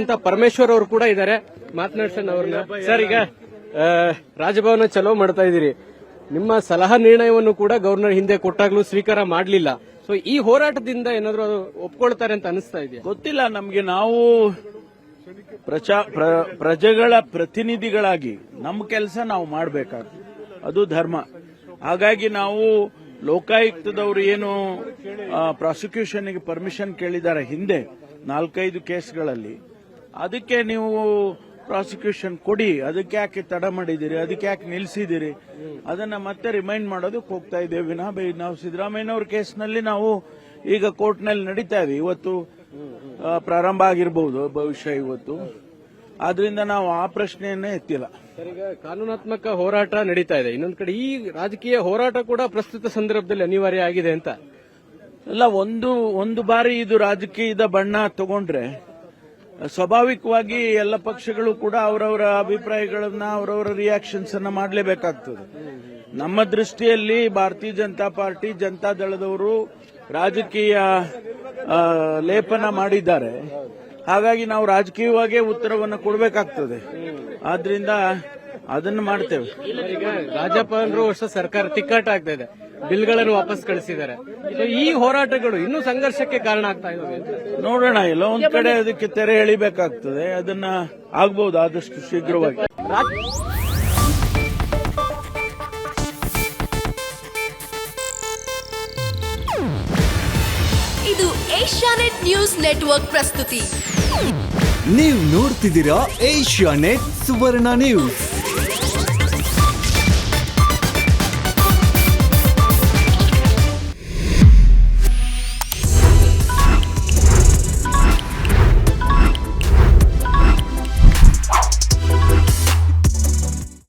ಅಂತ ಪರಮೇಶ್ವರ್ ಅವರು ಕೂಡ ಇದ್ದಾರೆ ಮಾತನಾಡ್ಸೋಣ ಅವ್ರನ್ನ. ಸರ್, ಈಗ ರಾಜಭವನ ಚಲೋ ಮಾಡ್ತಾ ಇದ್ದೀರಿ. ನಿಮ್ಮ ಸಲಹಾ ನಿರ್ಣಯವನ್ನು ಕೂಡ ಗವರ್ನರ್ ಹಿಂದೆ ಕೊಟ್ಟಾಗ್ಲೂ ಸ್ವೀಕಾರ ಮಾಡಲಿಲ್ಲ. ಸೊ ಈ ಹೋರಾಟದಿಂದ ಏನಾದರೂ ಅದು ಒಪ್ಕೊಳ್ತಾರೆ ಅಂತ ಅನಿಸ್ತಾ ಇದೆಯಾ? ಗೊತ್ತಿಲ್ಲ. ನಮಗೆ ನಾವು ಪ್ರಜೆಗಳ ಪ್ರತಿನಿಧಿಗಳಾಗಿ ನಮ್ಮ ಕೆಲಸ ನಾವು ಮಾಡಬೇಕಾಗ್ತದೆ ಅದು ಧರ್ಮ. ಹಾಗಾಗಿ ನಾವು ಲೋಕಾಯುಕ್ತದವರು ಏನು ಪ್ರಾಸಿಕ್ಯೂಷನ್ಗೆ ಪರ್ಮಿಷನ್ ಕೇಳಿದ್ದಾರೆ ಹಿಂದೆ ನಾಲ್ಕೈದು ಕೇಸ್ಗಳಲ್ಲಿ ಅದಕ್ಕೆ ನೀವು ಪ್ರಾಸಿಕ್ಯೂಷನ್ ಕೊಡಿ ಅದಕ್ಕೆ ಯಾಕೆ ತಡ ಮಾಡಿದಿರಿ ಅದಕ್ಕೆ ಯಾಕೆ ನಿಲ್ಲಿಸಿದಿರಿ ಅದನ್ನ ಮತ್ತೆ ರಿಮೈಂಡ್ ಮಾಡೋದಕ್ಕೆ ಹೋಗ್ತಾ ಇದ್ದೇವೆ. ವಿನಃ ಬೈ- ನಾವು ಸಿದ್ದರಾಮಯ್ಯನವ್ರ ಕೇಸ್ನಲ್ಲಿ ನಾವು ಈಗ ಕೋರ್ಟ್ನಲ್ಲಿ ನಡೀತಾ ಇದ್ದೀವಿ ಇವತ್ತು ಪ್ರಾರಂಭ ಆಗಿರಬಹುದು ಭವಿಷ್ಯ ಇವತ್ತು. ಆದ್ರಿಂದ ನಾವು ಆ ಪ್ರಶ್ನೆಯನ್ನೇ ಎತ್ತಿಲ್ಲ. ಸರ್ ಈಗ ಕಾನೂನಾತ್ಮಕ ಹೋರಾಟ ನಡೀತಾ ಇದೆ. ಇನ್ನೊಂದು ಕಡೆ ಈ ರಾಜಕೀಯ ಹೋರಾಟ ಕೂಡ ಪ್ರಸ್ತುತ ಸಂದರ್ಭದಲ್ಲಿ ಅನಿವಾರ್ಯ ಆಗಿದೆ ಅಂತ. ಅಲ್ಲ ಒಂದು ಒಂದು ಬಾರಿ ಇದು ರಾಜಕೀಯದ ಬಣ್ಣ ತಗೊಂಡ್ರೆ ಸ್ವಾಭಾವಿಕವಾಗಿ ಎಲ್ಲ ಪಕ್ಷಗಳು ಕೂಡ ಅವರವರ ಅಭಿಪ್ರಾಯಗಳನ್ನ, ಅವರವರ ರಿಯಾಕ್ಷನ್ಸ್ ಅನ್ನ ಮಾಡಲೇಬೇಕಾಗ್ತದೆ. ನಮ್ಮ ದೃಷ್ಟಿಯಲ್ಲಿ ಭಾರತೀಯ ಜನತಾ ಪಾರ್ಟಿ ಜನತಾ ದಳದವರು ರಾಜಕೀಯ ಲೇಪನ ಮಾಡಿದ್ದಾರೆ. ಹಾಗಾಗಿ ನಾವು ರಾಜಕೀಯವಾಗೇ ಉತ್ತರವನ್ನು ಕೊಡಬೇಕಾಗ್ತದೆ. ಆದ್ರಿಂದ ಅದನ್ನು ಮಾಡ್ತೇವೆ. ರಾಜ್ಯಪಾಲರು ವರ್ಷ ಸರ್ಕಾರ ತಿಕ್ಕಾಟ ಆಗ್ತಾ ಇದೆ ಬಿಲ್ಗಳನ್ನು ವಾಪಸ್ ಕಳಿಸಿದ್ದಾರೆ. ಸೊ ಈ ಹೋರಾಟಗಳು ಇನ್ನೂ ಸಂಘರ್ಷಕ್ಕೆ ಕಾರಣ ಆಗ್ತಾ ಇದಾವೆ ನೋಡೋಣ ಇಲ್ಲ ಒಂದ್ ಕಡೆ ಅದಕ್ಕೆ ತೆರೆ ಎಳಿಬೇಕಾಗ್ತದೆ. ಅದನ್ನ ಆಗ್ಬಹುದು ಆದಷ್ಟು ಶೀಘ್ರವಾಗಿ. ಇದು ಏಷ್ಯಾನೆಟ್ ನ್ಯೂಸ್ ನೆಟ್ವರ್ಕ್ ಪ್ರಸ್ತುತಿ. ನೀವು ನೋಡ್ತಿದ್ದೀರಾ ಏಷ್ಯಾ ನೆಟ್ ಸುವರ್ಣ ನ್ಯೂಸ್.